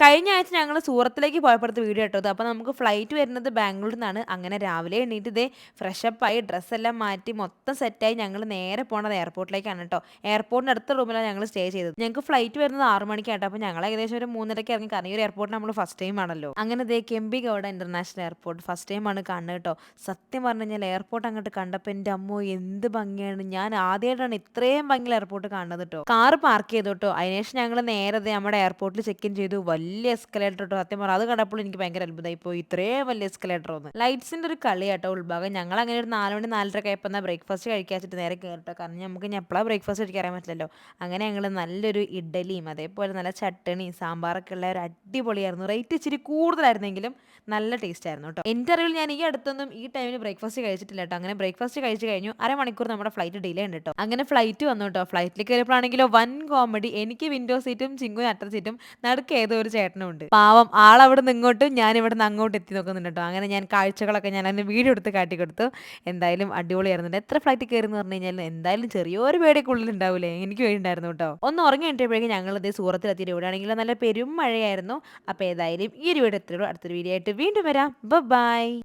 കഴിഞ്ഞ ആഴ്ച ഞങ്ങൾ സൂറത്തിലേക്ക് പോയപ്പോഴത്തെ വീഡിയോ ഇട്ടത് അപ്പോൾ നമുക്ക് ഫ്ലൈറ്റ് വരുന്നത് ബാംഗ്ലൂരിൽ നിന്നാണ്. അങ്ങനെ രാവിലെ എണീറ്റ് ഇതേ ഫ്രഷപ്പായി ഡ്രസ്സെല്ലാം മാറ്റി മൊത്തം സെറ്റായി ഞങ്ങൾ നേരെ പോണത് എയർപോർട്ടിലേക്കാണ് കേട്ടോ. എയർപോർട്ടിന് അടുത്ത റൂമിലാണ് ഞങ്ങൾ സ്റ്റേ ചെയ്തത്. ഞങ്ങൾക്ക് ഫ്ലൈറ്റ് വരുന്നത് ആറ് മണിക്കായിട്ട് അപ്പോൾ ഞങ്ങൾ ഏകദേശം ഒരു മൂന്നരയ്ക്ക് ഇറങ്ങി. ഒരു എയർപോർട്ട് നമ്മൾ ഫസ്റ്റ് ടൈം ആണല്ലോ. അങ്ങനെ ഇതേ Kempe Gowda international airport first time ആണ് കാണുന്നത് കേട്ടോ. സത്യം പറഞ്ഞു കഴിഞ്ഞാൽ എയർപോർട്ട് അങ്ങോട്ട് കണ്ടപ്പോൾ എന്റെ അമ്മോ എന്ത് ഭംഗിയാണ്. ഞാൻ ആദ്യമായിട്ടാണ് ഇത്രയും ഭംഗിയിൽ എയർപോർട്ട് കാണുന്നത് കേട്ടോ. കാർ പാർക്ക് ചെയ്തു കേട്ടോ. അതിനുശേഷം ഞങ്ങൾ നേരത്തെ നമ്മുടെ എയർപോർട്ടിൽ ചെക്ക് ഇൻ ചെയ്തു. എസ്കലേറ്റർ കേട്ടോ സത്യം പറഞ്ഞാൽ അത് കണ്ടപ്പോൾ എനിക്ക് ഭയങ്കര അത്ഭുതമായി. പോയി ഇത്രയും വലിയ എസ്കലേറ്റർ ഒന്ന് ലൈറ്റ്സിന്റെ ഒരു കളി കേട്ടോ ഉൾഭാഗം. ഞങ്ങൾ അങ്ങനെ ഒരു നാല് മണി നാലര എന്നാൽ ബ്രേക്ക്ഫാസ്റ്റ് കഴിക്കാൻ വെച്ചിട്ട് നേരെ കയറിട്ടോ കാരണം നമുക്ക് ഇനി എപ്പോഴാണ് ബ്രേക്ക്ഫാസ്റ്റ് കഴിക്കാൻ പറ്റില്ലല്ലോ. അങ്ങനെ ഞങ്ങൾ നല്ലൊരു ഇഡലിയും അതേപോലെ നല്ല ചട്ടണിയും സാമ്പാറൊക്കെ ഉള്ള ഒരു അടിപൊളിയായിരുന്നു. റേറ്റ് ഇച്ചിരി കൂടുതലായിരുന്നെങ്കിലും നല്ല ടേസ്റ്റ് ആയിരുന്നു കേട്ടോ. എന്റെ അറിവിൽ ഞാൻ ഈ അടുത്തൊന്നും ഈ ടൈമിൽ ബ്രേക്ക്ഫാസ്റ്റ് കഴിച്ചിട്ടില്ല കേട്ടോ. അങ്ങനെ ബ്രേക്ക്ഫാസ്റ്റ് കഴിച്ചു കഴിഞ്ഞു അരമണിക്കൂർ നമ്മുടെ ഫ്ലൈറ്റ് ഡിലേ ഉണ്ട് കേട്ടോ. അങ്ങനെ ഫ്ലൈറ്റ് വന്നു കേട്ടോ. ഫ്ലൈറ്റിൽ കയറിയപ്പോഴാണെങ്കിലോ വൻ കോമഡി എനിക്ക് വിൻഡോ സീറ്റും ചിങ്കും അറ്റ സീറ്റും നടുക്ക് ഒരു ചേട്ടനും ഉണ്ട് പാവം ആളവിടെ നിന്ന് ഇങ്ങോട്ടും ഞാൻ ഇവിടെ നിന്ന് അങ്ങോട്ട് എത്തി നോക്കുന്നുണ്ട് കേട്ടോ. അങ്ങനെ ഞാൻ കാഴ്ചകളൊക്കെ ഞാൻ അതിന് വീഡിയോ എടുത്ത് കാട്ടി കൊടുത്തു എന്തായാലും അടിപൊളിയായിരുന്നു എത്ര ഫ്ലൈറ്റ് കയറി എന്ന് പറഞ്ഞു കഴിഞ്ഞാൽ എന്തായാലും ചെറിയൊരു പേടിയൊക്കെ ഉള്ളിൽ ഉണ്ടാവില്ലേ എനിക്ക് വേണ്ടിണ്ടായിരുന്നു കേട്ടോ. ഒന്ന് ഉറങ്ങി കഴിഞ്ഞപ്പോഴേക്കും ഞങ്ങൾ ഇതേ സൂറത്തിലെത്തിയിട്ട് ഇവിടെയാണെങ്കിൽ നല്ല പെരും മഴയായിരുന്നു. അപ്പോൾ ഏതായാലും ഈ ഒരു വീഡിയോ എത്രയുള്ളൂ അടുത്തൊരു വീഡിയോ ആയിട്ട് വീണ്ടും വരാം. ബൈ